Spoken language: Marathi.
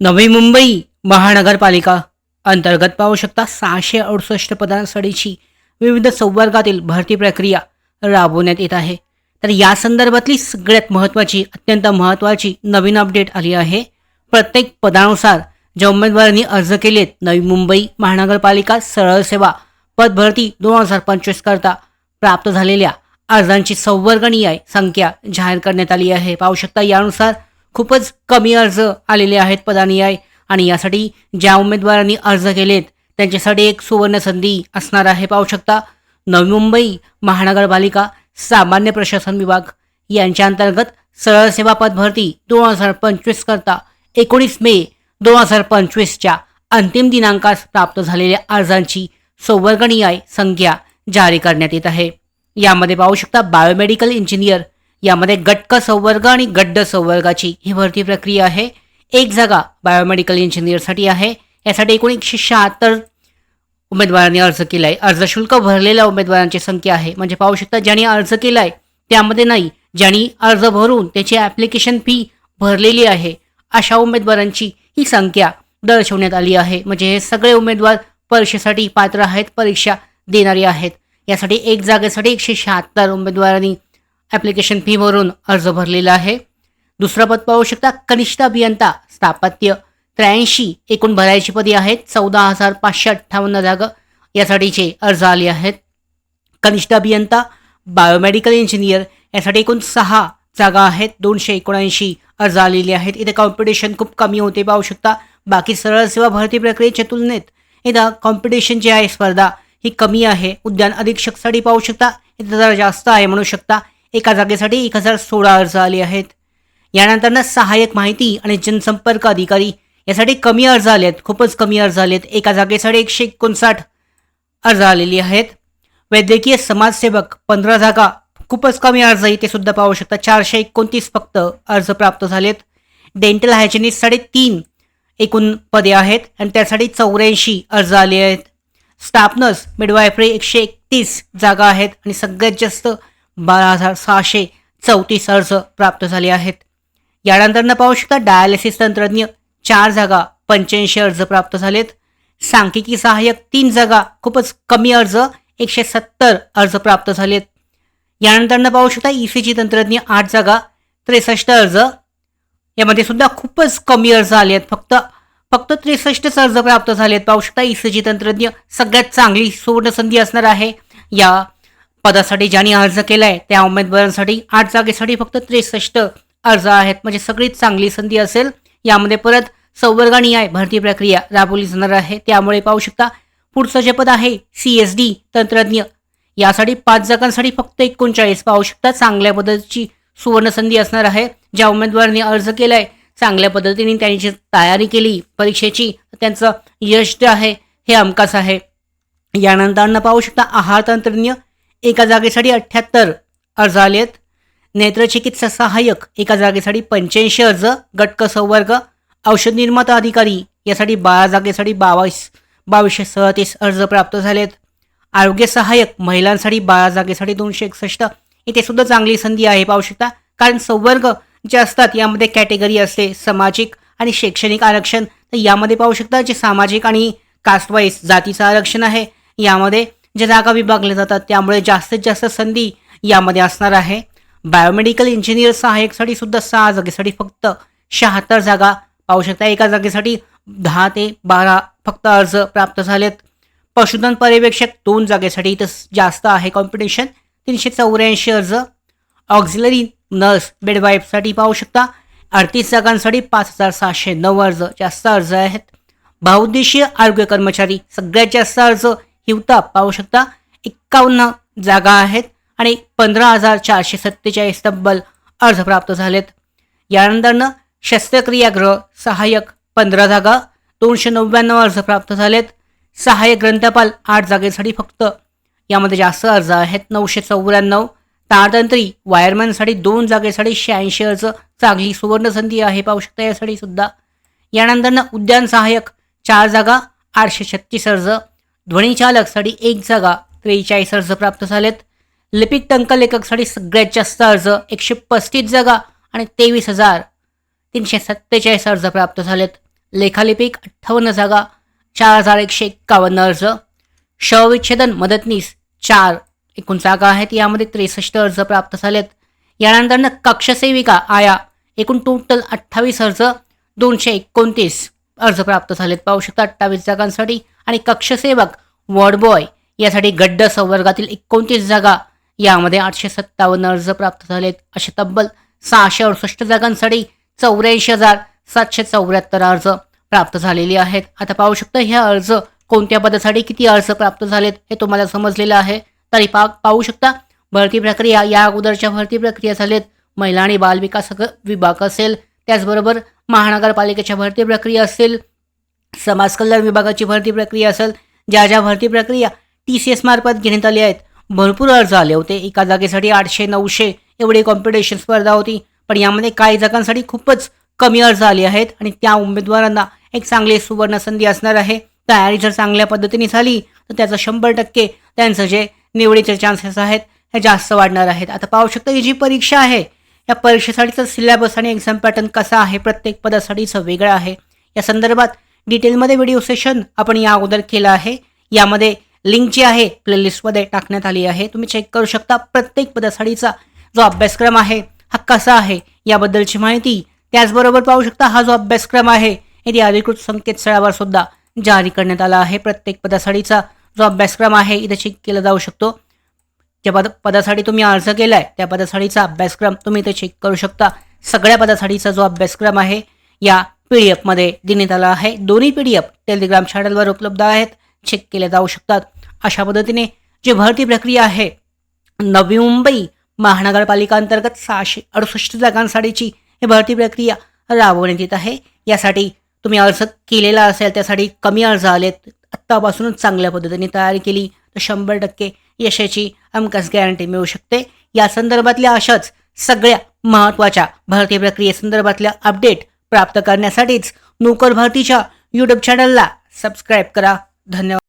नवी मुंबई महानगरपालिका अंतर्गत पाहू शकता सहाशे अडुसष्ट पदांसाठीची विविध संवर्गातील भरती प्रक्रिया राबवण्यात येत आहे. तर या संदर्भातली सगळ्यात महत्त्वाची अत्यंत महत्त्वाची नवीन अपडेट आली आहे. प्रत्येक पदानुसार ज्या उमेदवारांनी अर्ज केलेत नवी मुंबई महानगरपालिका सरळ सेवा पदभरती दोन हजार पंचवीस करता प्राप्त झालेल्या अर्जांची संवर्गणीय संख्या जाहीर करण्यात आली आहे. पाहू शकता यानुसार खूपच कमी अर्ज आलेले आहेत पदानियाय आणि यासाठी ज्या उमेदवारांनी अर्ज केलेत त्यांच्यासाठी एक सुवर्ण संधी असणार आहे. पाहू शकता नवी मुंबई महानगरपालिका सामान्य प्रशासन विभाग यांच्या अंतर्गत सरळ सेवा पद भरती दोन हजार पंचवीस करता एकोणीस मे दोन हजार पंचवीसच्या अंतिम दिनांकास प्राप्त झालेल्या अर्जांची संवर्गणीय संख्या जारी करण्यात येत आहे. यामध्ये पाहू शकता बायोमेडिकल इंजिनियर यामध्ये गटक संवर्ग आणि गड्ड संवर्गाची ही भरती प्रक्रिया आहे. एक जागा बायोमेडिकल इंजिनियरसाठी आहे. यासाठी एकूण एकशे शहात्तर उमेदवारांनी अर्ज केलाय. अर्ज शुल्क भरलेल्या उमेदवारांची संख्या आहे. म्हणजे पाहू शकता ज्यांनी अर्ज केलाय त्यामध्ये नाही. ज्यांनी अर्ज भरून त्याची ॲप्लिकेशन फी भरलेली आहे अशा उमेदवारांची ही संख्या दर्शवण्यात आली आहे. म्हणजे हे सगळे उमेदवार परीक्षेसाठी पात्र आहेत परीक्षा देणारे आहेत. यासाठी एक जागेसाठी एकशे शहात्तर उमेदवारांनी ॲप्लिकेशन फीवरून अर्ज भरलेला आहे. दुसरा पद पाहू शकता कनिष्ठ अभियंता स्थापत्य त्र्याऐंशी एकूण भरायची पदी आहेत. चौदा हजार पाचशे अठ्ठावन्न जागा यासाठीचे अर्ज आले आहेत. कनिष्ठ अभियंता बायोमेडिकल इंजिनियर यासाठी एकूण सहा जागा आहेत. दोनशे एकोणऐंशी अर्ज आलेले आहेत. इथे कॉम्पिटिशन खूप कमी होते पाहू शकता. बाकी सरळ सेवा भरती प्रक्रियेच्या तुलनेत इथं कॉम्पिटिशन जी आहे स्पर्धा ही कमी आहे. उद्यान अधीक्षकसाठी पाहू शकता. इथं जरा जास्त आहे म्हणू शकता. एका जागेसाठी एक हजार सोळा अर्ज आले आहेत. यानंतरनं सहाय्यक माहिती आणि जनसंपर्क अधिकारी यासाठी कमी अर्ज आले आहेत खूपच कमी अर्ज आले आहेत एका जागेसाठी एकशे एकोणसाठ अर्ज आलेली आहेत. वैद्यकीय समाजसेवक पंधरा जागा. खूपच कमी अर्ज इथे सुद्धा पाहू शकता. चारशे एकोणतीस फक्त अर्ज प्राप्त झालेत. डेंटल हायजिनिस्टसाठी तीन एकूण पदे आहेत आणि त्यासाठी चौऱ्याऐंशी अर्ज आले आहेत. स्टाफ नर्स मिडवायफरी एकशे एकतीस जागा आहेत आणि सगळ्यात जास्त बारा हजार सहाशे चौतीस अर्ज प्राप्त झाले आहेत. यानंतर पाहू शकता डायालिसिस तंत्रज्ञ चार जागा पंच्याऐंशी अर्ज प्राप्त झालेत. सांख्यिकी सहाय्यक तीन जागा खूपच कमी अर्ज एकशे सत्तर अर्ज प्राप्त झालेत. यानंतर पाहू शकता ई सी जी तंत्रज्ञ आठ जागा त्रेसष्ट अर्ज. यामध्ये सुद्धा खूपच कमी अर्ज आले आहेत फक्त फक्त त्रेसष्टच अर्ज प्राप्त झालेत. पाहू शकता ई सी जी तंत्रज्ञ सगळ्यात चांगली सुवर्ण संधी असणार आहे या पदासाठी ज्यांनी अर्ज केलाय त्या उमेदवारांसाठी आठ जागेसाठी फक्त त्रेसष्ट अर्ज आहेत. म्हणजे सगळीच चांगली संधी असेल. यामध्ये परत संवर्गानी आहे भरती प्रक्रिया राबवली जाणार आहे. त्यामुळे पाहू शकता पुढचं जे पद आहे सी एस डी तंत्रज्ञ यासाठी पाच जागांसाठी फक्त एकोणचाळीस. पाहू शकता चांगल्या पद्धतीची सुवर्ण संधी असणार आहे. ज्या उमेदवारांनी अर्ज केलाय चांगल्या पद्धतीने त्यांची तयारी केली परीक्षेची त्यांचं यश जे आहे हे हमखास आहे. यानंतर पाहू शकता आहार तंत्रज्ञ एका जागेसाठी अठ्ठ्याहत्तर अर्ज आले आहेत नेत्रचिकित्सा सहाय्यक एका जागेसाठी पंच्याऐंशी अर्ज गटक संवर्ग औषध निर्माता अधिकारी यासाठी बारा जागेसाठी बावीस बावीसशे सदतीस अर्ज प्राप्त झाले आहेत आरोग्य सहाय्यक महिलांसाठी बारा जागेसाठी दोनशे एकसष्ट. इथे सुद्धा चांगली संधी आहे पाहू शकता कारण संवर्ग जे असतात यामध्ये कॅटेगरी असते सामाजिक आणि शैक्षणिक आरक्षण. तर यामध्ये पाहू शकता जे सामाजिक आणि कास्टवाईज जातीचं आरक्षण आहे यामध्ये ज्या जागा विभागल्या जातात त्यामुळे जास्तीत जास्त संधी यामध्ये असणार आहे. बायोमेडिकल इंजिनियर सहाय्यकसाठी सुद्धा सहा जागेसाठी फक्त शहात्तर जागा पाहू शकता. एका जागेसाठी दहा ते बारा फक्त अर्ज प्राप्त झालेत. पशुधन पर्यवेक्षक दोन जागेसाठी इथं जास्त आहे कॉम्पिटिशन तीनशे चौऱ्याऐंशी अर्ज. ऑक्झिलरी नर्स बेडवाईफसाठी पाहू शकता. अडतीस जागांसाठी पाच हजार सहाशे नऊ अर्ज जास्त अर्ज आहेत. बहुउद्देशीय आरोग्य कर्मचारी सगळ्यात जास्त अर्ज हिवताप पाहू शकता एक्कावन्न जागा आहेत आणि पंधरा हजार चारशे सत्तेचाळीस तब्बल अर्ज प्राप्त झालेत. यानंतरनं शस्त्रक्रियागृह सहाय्यक पंधरा जागा दोनशे नव्याण्णव अर्ज प्राप्त झालेत. सहाय्यक ग्रंथपाल आठ जागेसाठी फक्त. यामध्ये जास्त अर्ज आहेत नऊशे चौऱ्याण्णव. तारतंत्री वायरमॅनसाठी दोन जागेसाठी शहाऐंशी अर्ज. चांगली सुवर्णसंधी आहे पाहू शकता यासाठी सुद्धा. यानंतरनं उद्यान सहाय्यक चार जागा आठशे छत्तीस अर्ज. ध्वनीचालकसाठी एक जागा त्रेचाळीस अर्ज प्राप्त झालेत. लिपिक टंकलेखकसाठी सगळ्यात जास्त अर्ज एकशे पस्तीस जागा आणि तेवीस हजार तीनशे सत्तेचाळीस अर्ज प्राप्त झालेत. लेखालिपिक अठ्ठावन्न जागा चार हजार एकशे एक्कावन्न अर्ज. शवविच्छेदन मदतनीस चार एकूण जागा आहेत यामध्ये त्रेसष्ट अर्ज प्राप्त झालेत. यानंतरनं कक्षसेविका आया एकूण टोटल अठ्ठावीस अर्ज दोनशे एकोणतीस. अर्ज प्राप्त झालेत. पाहू शकता अठ्ठावीस जागांसाठी आणि कक्षसेवक वॉर्ड बॉय यासाठी गड्ड संवर्गातील एकोणतीस जागा. यामध्ये आठशे सत्तावन्न अर्ज प्राप्त झालेत. असे तब्बल सहाशे अडुसष्ट जागांसाठी चौऱ्याऐंशी हजार सातशे चौऱ्याहत्तर अर्ज प्राप्त झालेले आहेत. आता पाहू शकता हे अर्ज कोणत्या पदासाठी किती अर्ज प्राप्त झालेत हे तुम्हाला समजलेलं आहे. तरी पा पाहू शकता भरती प्रक्रिया या अगोदरच्या भरती प्रक्रिया झालेत. महिला आणि बालविकास विभाग असेल त्याचबरोबर महानगरपालिकेच्या भरती प्रक्रिया असेल समाज कल्याण विभागाची भरती प्रक्रिया असेल ज्या ज्या भरती प्रक्रिया टी सी एस मार्फत घेण्यात आली आहेत भरपूर अर्ज आले होते. एका जागेसाठी आठशे नऊशे एवढी कॉम्पिटिशन स्पर्धा होती. पण यामध्ये काही जागांसाठी खूपच कमी अर्ज आले आहेत आणि त्या उमेदवारांना एक चांगली सुवर्ण संधी असणार आहे. तयारी जर चांगल्या पद्धतीने झाली तर त्याचं शंभर टक्के त्यांचं जे निवडीचे चान्सेस आहेत हे जास्त वाढणार आहेत. आता पाहू शकता ही जी परीक्षा आहे या परीक्षेसाठीचा सिलेबस आणि एक्झाम पॅटर्न कसा आहे? प्रत्येक पदासाठीचं वेगळं आहे. या संदर्भात डिटेलमध्ये व्हिडिओ सेशन आपण या अगोदर केलं आहे. यामध्ये लिंक जी आहे प्लेलिस्टमध्ये टाकण्यात आली आहे. तुम्ही चेक करू शकता प्रत्येक पदासाठीचा जो अभ्यासक्रम आहे हा कसा आहे याबद्दलची माहिती. त्याचबरोबर पाहू शकता हा जो अभ्यासक्रम आहे हे अधिकृत संकेतस्थळावर सुद्धा जारी करण्यात आला आहे. प्रत्येक पदासाठीचा जो अभ्यासक्रम आहे इथे चेक केला जाऊ शकतो. ज्या पद पदासाठी तुम्ही अर्ज केला आहे त्या पदासाठीचा अभ्यासक्रम तुम्ही इथे चेक करू शकता. सगळ्या पदासाठीचा जो अभ्यासक्रम आहे या पी डी एफमध्ये देण्यात आला आहे. दोन्ही पी डी एफ टेलिग्राम चॅनलवर उपलब्ध आहेत. चेक केले जाऊ शकतात. अशा पद्धतीने जी भरती प्रक्रिया आहे नवी मुंबई महानगरपालिका अंतर्गत सहाशे अडुसष्ट जागांसाठीची ही भरती प्रक्रिया राबवण्यात येत आहे. यासाठी तुम्ही अर्ज केलेला असेल त्यासाठी कमी अर्ज आलेत. आत्तापासूनच चांगल्या पद्धतीने तयारी केली. तर शंभर टक्के यशाची हमखास गॅरंटी मिळू शकते. या संदर्भातल्या अशाच सगळ्या महत्त्वाच्या भरती प्रक्रियेसंदर्भातल्या अपडेट प्राप्त करण्यासाठीच नोकर भरतीच्या यूट्यूब चॅनलला सबस्क्राईब करा. धन्यवाद.